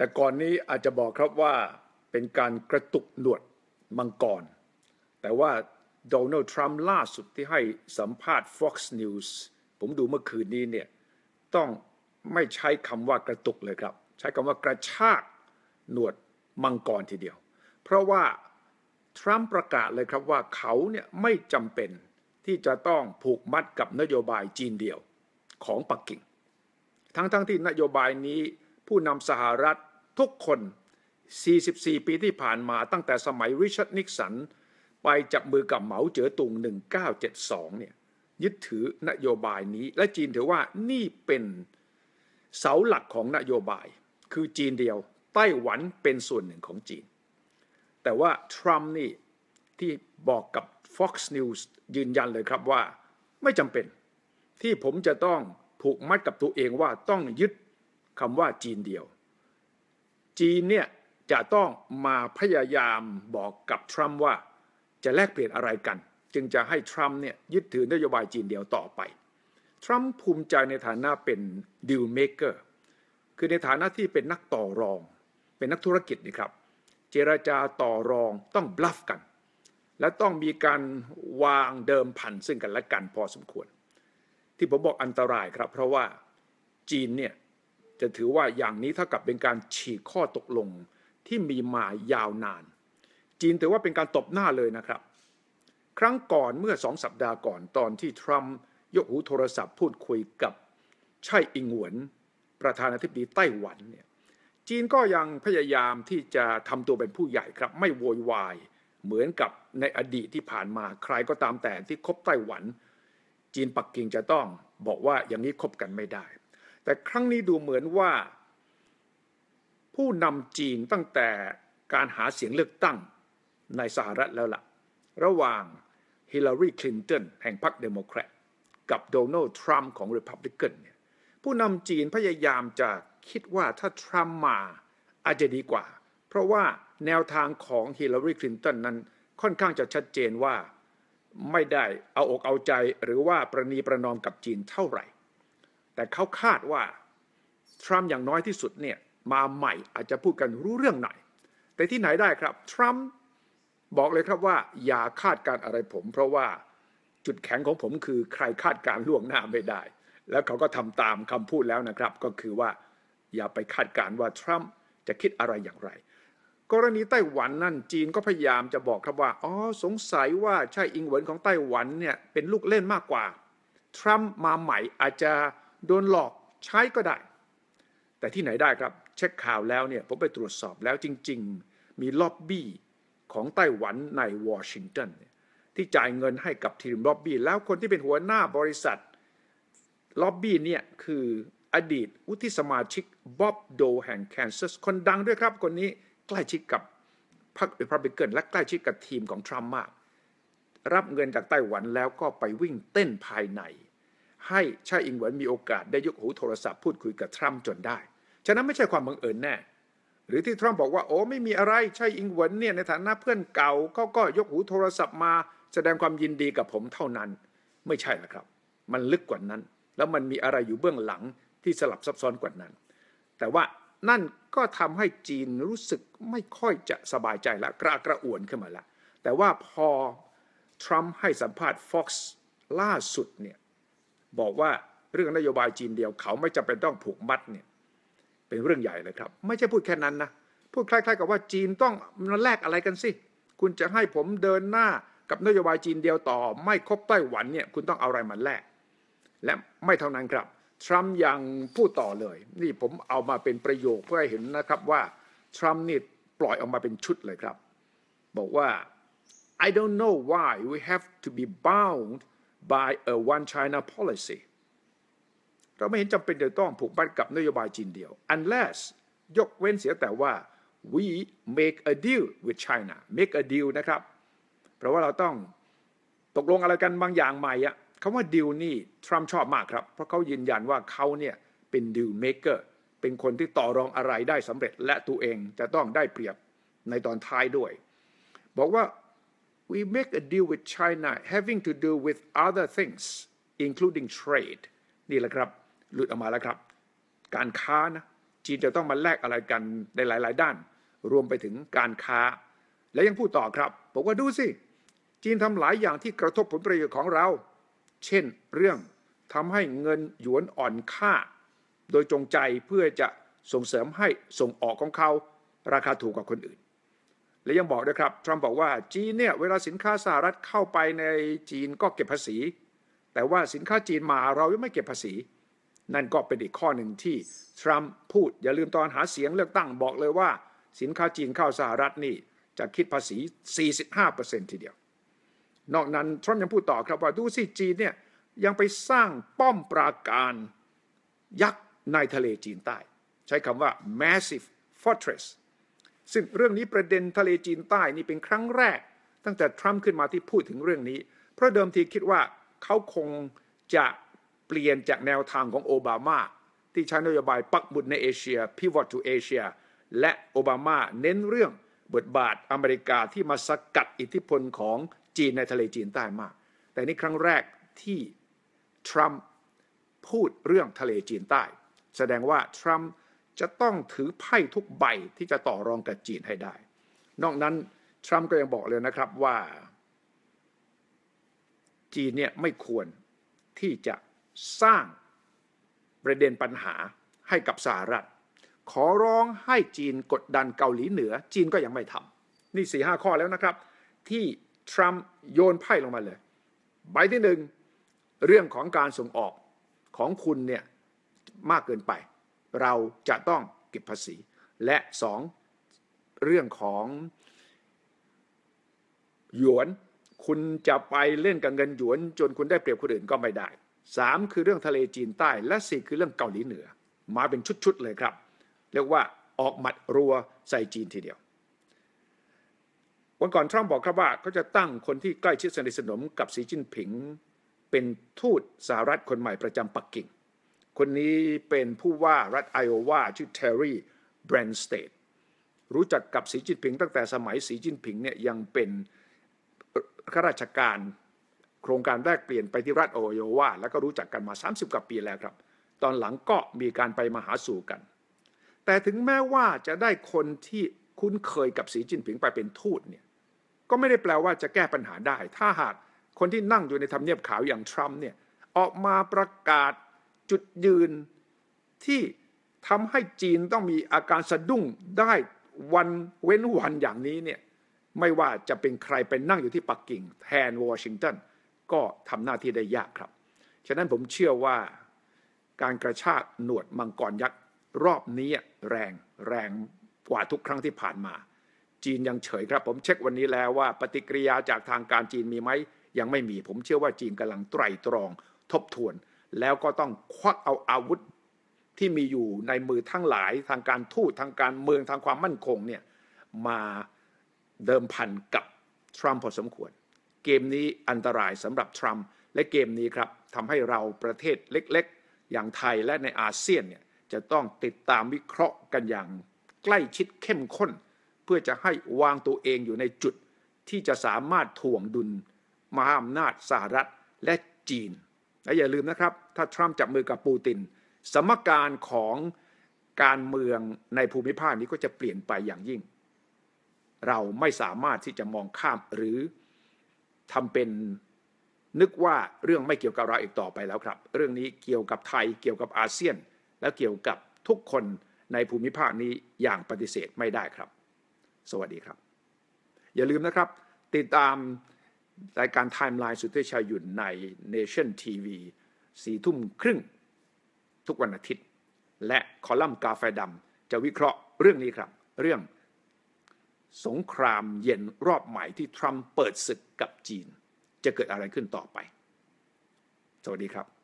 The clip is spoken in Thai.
แต่ก่อนนี้อาจจะบอกครับว่าเป็นการกระตุกหนวดมังกร แต่ว่าโดนัลด์ทรัมป์ล่าสุดที่ให้สัมภาษณ์ Fox News ผมดูเมื่อคืนนี้เนี่ยต้องไม่ใช้คำว่ากระตุกเลยครับ ใช้คำว่ากระชากหนวดมังกรทีเดียว เพราะว่าทรัมป์ประกาศเลยครับว่าเขาเนี่ยไม่จำเป็นที่จะต้องผูกมัดกับนโยบายจีนเดียวของปักกิ่ง ทั้งๆทที่นโยบายนี้ผู้นำสหรัฐ ทุกคน 44 ปีที่ผ่านมาตั้งแต่สมัยริชาร์ดนิกสัน ไปจับมือกับเหมาเจ๋อตุง 1972 เนี่ยยึดถือนโยบายนี้ และจีนถือว่านี่เป็นเสาหลักของนโยบาย คือจีนเดียว ไต้หวันเป็นส่วนหนึ่งของจีน แต่ว่าทรัมป์นี่ที่บอกกับ Fox News ยืนยันเลยครับว่าไม่จำเป็น ที่ผมจะต้องผูกมัดกับตัวเองว่าต้องยึดคำว่าจีนเดียว จีนเนี่ยจะต้องมาพยายามบอกกับทรัมป์ว่าจะแลกเปลี่ยนอะไรกัน จึงจะให้ทรัมป์เนี่ยยึดถือนโยบายจีนเดียวต่อไป ทรัมป์ภูมิใจในฐานะเป็นดิวเมเกอร์คือในฐานะที่เป็นนักต่อรอง เป็นนักธุรกิจนี่ครับ เจรจาต่อรองต้องบลัฟกัน และต้องมีการวางเดิมพันซึ่งกันและกันพอสมควร ที่ผมบอกอันตรายครับ เพราะว่าจีนเนี่ย จะถือว่าอย่างนี้เท่ากับเป็นการฉีกข้อตกลงที่มีมายาวนาน จีนถือว่าเป็นการตบหน้าเลยนะครับ ครั้งก่อนเมื่อสองสัปดาห์ก่อนตอนที่ทรัมป์ยกหูโทรศัพท์พูดคุยกับไช่อิงหวนประธานาธิบดีไต้หวันเนี่ยจีนก็ยังพยายามที่จะทำตัวเป็นผู้ใหญ่ครับ ไม่โวยวายเหมือนกับในอดีตที่ผ่านมาใครก็ตามแต่ที่คบไต้หวัน จีนปักกิ่งจะต้องบอกว่าอย่างนี้คบกันไม่ได้ แต่ครั้งนี้ดูเหมือนว่า ผู้นำจีนตั้งแต่การหาเสียงเลือกตั้งในสหรัฐแล้วละ่ะ ระหว่างฮิลลารีคลินตันแห่งพรรคเดโมแครตกับโดนัลด์ทรัมป์ของริพับลิกันเนี่ยผู้นำจีนพยายามจะคิดว่าถ้าทรัมป์มาอาจจะดีกว่า เพราะว่าแนวทางของฮิลลารีคลินตันนั้นค่อนข้างจะชัดเจนว่าไม่ได้เอาอกเอาใจหรือว่าประนีประนอมกับจีนเท่าไหร่ แต่เขาคาดว่าทรัมป์อย่างน้อยที่สุดเนี่ยมาใหม่อาจจะพูดกันรู้เรื่องหน่อย แต่ที่ไหนได้ครับ ทรัมป์บอกเลยครับว่า อย่าคาดการอะไรผม เพราะว่าจุดแข็งของผมคือใครคาดการล่วงหน้าไม่ได้ แล้วเขาก็ทำตามคำพูดแล้วนะครับ ก็คือว่าอย่าไปคาดการว่าทรัมป์จะคิดอะไรอย่างไร กรณีไต้หวันนั่นจีนก็พยายามจะบอกครับว่าอ๋อสงสัยว่าใช่อิงเหวินของไต้หวันเนี่ยเป็นลูกเล่นมากกว่า ทรัมป์มาใหม่อาจจะ โดนหลอกใช้ก็ได้ แต่ที่ไหนได้ครับเช็คข่าวแล้วเนี่ยผมไปตรวจสอบแล้วจริง ๆ มีล็อบบี้ของไต้หวันในวอชิงตันที่จ่ายเงินให้กับทีมล็อบบี้แล้วคนที่เป็นหัวหน้าบริษัทล็อบบี้เนี่ยคืออดีตวุฒิสมาชิกบ๊อบโดแห่งแคนซัสคนดังด้วยครับ คนนี้ใกล้ชิดกับพรรครีพับลิกันและใกล้ชิดกับทีมของทรัมป์มาก รับเงินจากไต้หวันแล้วก็ไปวิ่งเต้นภายใน ให้ชาอิงหวนมีโอกาสได้ยกหูโทรศัพท์พูดคุยกับทรัมป์จนได้ ฉะนั้นไม่ใช่ความบังเอิญแน่ หรือที่ทรัมป์บอกว่าโอ้ไม่มีอะไรใช่อิงหวนเนี่ยในฐานะเพื่อนเก่าเขาก็ยกหูโทรศัพท์มาแสดงความยินดีกับผมเท่านั้น ไม่ใช่ละครับ มันลึกกว่านั้น แล้วมันมีอะไรอยู่เบื้องหลังที่สลับซับซ้อนกว่านั้น แต่ว่านั่นก็ทำให้จีนรู้สึกไม่ค่อยจะสบายใจละกระกระอ่วนขึ้นมาละแต่ว่าพอทรัมป์ให้สัมภาษณ์ Fox ล่าสุดเนี่ย บอกว่าเรื่องนโยบายจีนเดียวเขาไม่จำเป็นต้องผูกมัดเนี่ยเป็นเรื่องใหญ่เลยครับ ไม่ใช่พูดแค่นั้นนะพูดคล้าย ๆ กับว่าจีนต้องมาแลกอะไรกันสิคุณจะให้ผมเดินหน้ากับนโยบายจีนเดียวต่อ ไม่ครบไต้หวันเนี่ยคุณต้องเอาอะไรมาแลกและไม่เท่านั้นครับทรัมป์ยังพูดต่อเลย นี่ผมเอามาเป็นประโยคเพื่อให้เห็นนะครับว่าทรัมป์นี่ปล่อยออกมาเป็นชุดเลยครับ บอกว่า I don't know why we have to be bound by a one China policy เราไม่เห็นจำเป็นจะต้องผูกพันกับนโยบายจีนเดียว unless ยกเว้นเสียแต่ว่า we make a deal with China make a deal นะครับ เพราะว่าเราต้องตกลงอะไรกันบางอย่างใหม่อะคำว่าดีลนี่ทรัมป์ชอบมากครับ เพราะเขายืนยันว่าเขาเนี่ยเป็นดีลเมเกอร์เป็นคนที่ต่อรองอะไรได้สำเร็จและตัวเองจะต้องได้เปรียบในตอนท้ายด้วย บอกว่า we make a deal with China having to do with other things including trade นี่แหละครับ หลุดออกมาแล้วครับ การค้านะจีนจะต้องมาแลกอะไรกันในหลาย ๆ ด้าน รวมไปถึงการค้า และยังพูดต่อครับบอกว่าดูสิ จีนทำหลายอย่างที่กระทบผลประโยชน์ของเรา เช่นเรื่องทำให้เงินหยวนอ่อนค่า โดยจงใจเพื่อจะส่งเสริมให้ส่งออกของเขา ราคาถูกกว่าคนอื่น และยังบอกด้วยครับ ทรัมป์บอกว่าจีนเนี่ยเวลาสินค้าสหรัฐเข้าไปในจีนก็เก็บภาษี แต่ว่าสินค้าจีนมาเรายังไม่เก็บภาษี นั่นก็เป็นอีกข้อหนึ่งที่ทรัมป์พูดอย่าลืมตอนหาเสียงเลือกตั้งบอกเลยว่า สินค้าจีนเข้าสหรัฐนี่จะคิดภาษี 45%ทีเดียว นอกนั้นทรัมป์ยังพูดต่อครับว่าดูสิจีนเนี่ยยังไปสร้างป้อมปราการยักษ์ในทะเลจีนใต้ ใช้คำว่า massive fortress ซึ่งเรื่องนี้ประเด็นทะเลจีนใต้นี่เป็นครั้งแรก ตั้งแต่ทรัมป์ขึ้นมาที่พูดถึงเรื่องนี้ เพราะเดิมทีคิดว่าเขาคงจะเปลี่ยนจากแนวทางของโอบามาที่ใช้นโยบายปักบุตในเอเชีย pivot to Asia และโอบามาเน้นเรื่องบทบาทอเมริกาที่มาสกัดอิทธิพลของจีนในทะเลจีนใต้มาก แต่นี่ครั้งแรกที่ทรัมป์พูดเรื่องทะเลจีนใต้ แสดงว่าทรัมป์ จะต้องถือไพ่ทุกใบที่จะต่อรองกับจีนให้ได้ นอกนั้นทรัมป์ก็ยังบอกเลยนะครับว่า จีนเนี่ยไม่ควรที่จะสร้างประเด็นปัญหาให้กับสหรัฐ ขอร้องให้จีนกดดันเกาหลีเหนือ จีนก็ยังไม่ทำนี่สี่ห้าข้อแล้วนะครับ ที่ทรัมป์โยนไพ่ลงมาเลย ใบที่หนึ่งเรื่องของการส่งออกของคุณเนี่ยมากเกินไป เราจะต้องเก็บภาษี และสองเรื่องของหยวน คุณจะไปเล่นกับเงินหยวน จนคุณได้เปรียบคนอื่นก็ไม่ได้สามคือเรื่องทะเลจีนใต้ และสี่คือเรื่องเกาหลีเหนือ มาเป็นชุดๆเลยครับ เรียกว่าออกหมัดรัวใส่จีนทีเดียววันก่อนทรัมป์บอกครับว่าเขาจะตั้งคนที่ใกล้ชิดสนิทสนมกับสีจิ้นผิง เป็นทูตสหรัฐคนใหม่ประจำปักกิ่ง คนนี้เป็นผู้ว่ารัฐไอโอวาชื่อเทอร์รี่แบรนสเตดรู้จักกับสีจิ้นผิงตั้งแต่สมัยสีจิ้นผิงเนี่ยยังเป็นข้าราชการโครงการแรกเปลี่ยนไปที่รัฐโอโยวาแล้วก็รู้จักกันมา 30 กว่าปีแล้วครับ ตอนหลังก็มีการไปมาหาสู่กัน แต่ถึงแม้ว่าจะได้คนที่คุ้นเคยกับสีจิ้นผิงไปเป็นทูตเนี่ยก็ไม่ได้แปลว่าจะแก้ปัญหาได้ ถ้าหากคนที่นั่งอยู่ในทำเนียบขาวอย่างทรัมป์เนี่ยออกมาประกาศ จุดยืนที่ทำให้จีนต้องมีอาการสะดุ้งได้วันเว้นวันอย่างนี้เนี่ยไม่ว่าจะเป็นใครไปนั่งอยู่ที่ปักกิ่ง แทนวอชิงตันก็ทำหน้าที่ได้ยากครับ ฉะนั้นผมเชื่อว่าการกระชากหนวดมังกรยักษ์รอบนี้แรงแรงกว่าทุกครั้งที่ผ่านมา จีนยังเฉยครับ ผมเช็ควันนี้แล้วว่าปฏิกิริยาจากทางการจีนมีไหมยังไม่มี ผมเชื่อว่าจีนกำลังไตรตรองทบทวน แล้วก็ต้องควักเอาอาวุธที่มีอยู่ในมือทั้งหลายทางการทูตทางการเมืองทางความมั่นคงเนี่ยมาเดิมพันกับทรัมป์พอสมควร เกมนี้อันตรายสำหรับทรัมป์และเกมนี้ครับทำให้เราประเทศเล็กๆ อย่างไทยและในอาเซียนเนี่ยจะต้องติดตามวิเคราะห์กันอย่างใกล้ชิดเข้มข้น เพื่อจะให้วางตัวเองอยู่ในจุดที่จะสามารถถ่วงดุลมหาอำนาจสหรัฐและจีน และอย่าลืมนะครับ ถ้าทรัมป์จับมือกับปูติน สมการของการเมืองในภูมิภาคนี้ก็จะเปลี่ยนไปอย่างยิ่ง เราไม่สามารถที่จะมองข้ามหรือทำเป็นนึกว่าเรื่องไม่เกี่ยวกับเราอีกต่อไปแล้วครับ เรื่องนี้เกี่ยวกับไทยเกี่ยวกับอาเซียน และเกี่ยวกับทุกคนในภูมิภาคนี้อย่างปฏิเสธไม่ได้ครับ สวัสดีครับ อย่าลืมนะครับ ติดตาม รายการไทม์ไลน์สุดที่ชายหยุ่นใน Nation TV สี่ทุ่มครึ่งทุกวันอาทิตย์ และคอลัมน์กาแฟดำจะวิเคราะห์เรื่องนี้ครับ เรื่องสงครามเย็นรอบใหม่ที่ทรัมป์เปิดศึกกับจีน จะเกิดอะไรขึ้นต่อไป สวัสดีครับ